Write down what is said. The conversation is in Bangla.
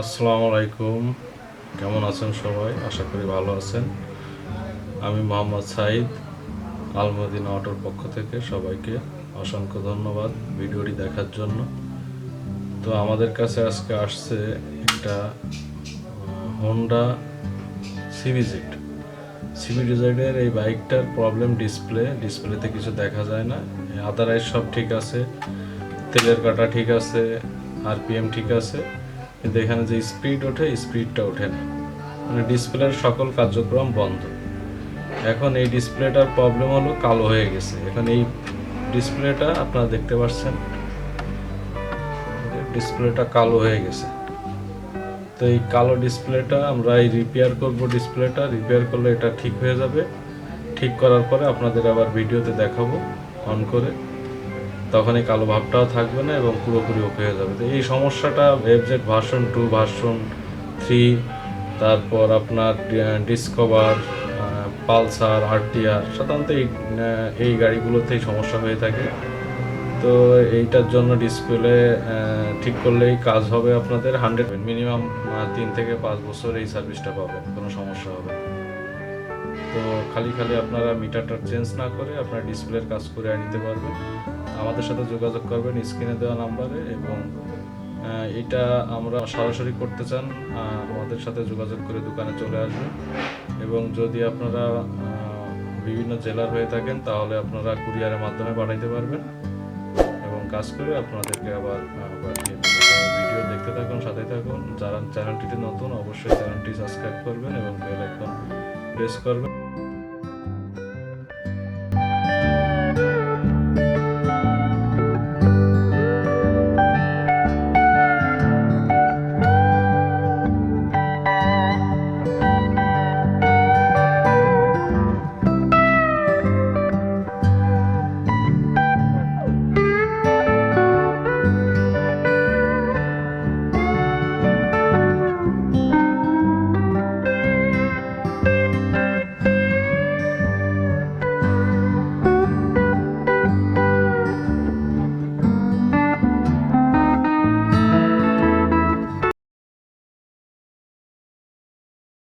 আসসালামু আলাইকুম। কেমন আছেন সবাই? আশা করি ভালো আছেন। আমি মোহাম্মদ সাইদ, আলমদিনা অটোর পক্ষ থেকে সবাইকে অসংখ্য ধন্যবাদ ভিডিওটি দেখার জন্য। তো আমাদের কাছে আজকে আসছে একটা হোন্ডা সিভিজিট সিভিজিটের এই বাইকটার প্রবলেম ডিসপ্লে ডিসপ্লেতে কিছু দেখা যায় না। আদারওয়াইজ সব ঠিক আছে, তেলের কাটা ঠিক আছে আরপিএম ঠিক আছে। কিন্তু এখানে যে স্পিড ওঠে স্পিডটা ওঠে না। মানে ডিসপ্লের সকল কার্যক্রম বন্ধ। এখন এই ডিসপ্লেটার প্রবলেম হলো কালো হয়ে গেছে। এখন এই ডিসপ্লেটা আপনারা দেখতে পাচ্ছেন ডিসপ্লেটা কালো হয়ে গেছে। তো এই কালো ডিসপ্লেটা আমরা এই রিপেয়ার করব ডিসপ্লেটা রিপেয়ার করলে এটা ঠিক হয়ে যাবে। ঠিক করার পরে আপনাদের আবার ভিডিওতে দেখাবো অন করে। তখন এই কালো ভাবটাও থাকবে না এবং পুরোপুরি ওকে হয়ে যাবে। তো এই সমস্যাটা ওয়েবজেট ভার্সন টু ভার্সন থ্রি তারপর আপনার ডিসকভার পালসার আরটিআর সাধারণত এই এই গাড়িগুলোতেই সমস্যা হয়ে থাকে। তো এইটার জন্য ডিসপ্লে ঠিক করলেই কাজ হবে আপনাদের হান্ড্রেড মিনিমাম তিন থেকে পাঁচ বছর এই সার্ভিসটা পাবেন, কোনো সমস্যা হবে। তো খালি খালি আপনারা মিটারটা চেঞ্জ না করে আপনারা ডিসপ্লের কাজ করে নিতে পারবেন। আমাদের সাথে যোগাযোগ করবেন স্ক্রিনে দেওয়া নাম্বারে এবং এটা আমরা সরাসরি করতে চান আমাদের সাথে যোগাযোগ করে দোকানে চলে আসবেন। এবং যদি আপনারা বিভিন্ন জেলার হয়ে থাকেন, তাহলে আপনারা কুরিয়ারের মাধ্যমে পাঠাইতে পারবেন। এবং কাজ করে আপনাদেরকে আবার ভিডিও দেখতে থাকুন সাথে থাকুন। যারা চ্যানেলটিতে নতুন, অবশ্যই চ্যানেলটি সাবস্ক্রাইব করবেন এবং বেল আইকন প্রেস করবেন।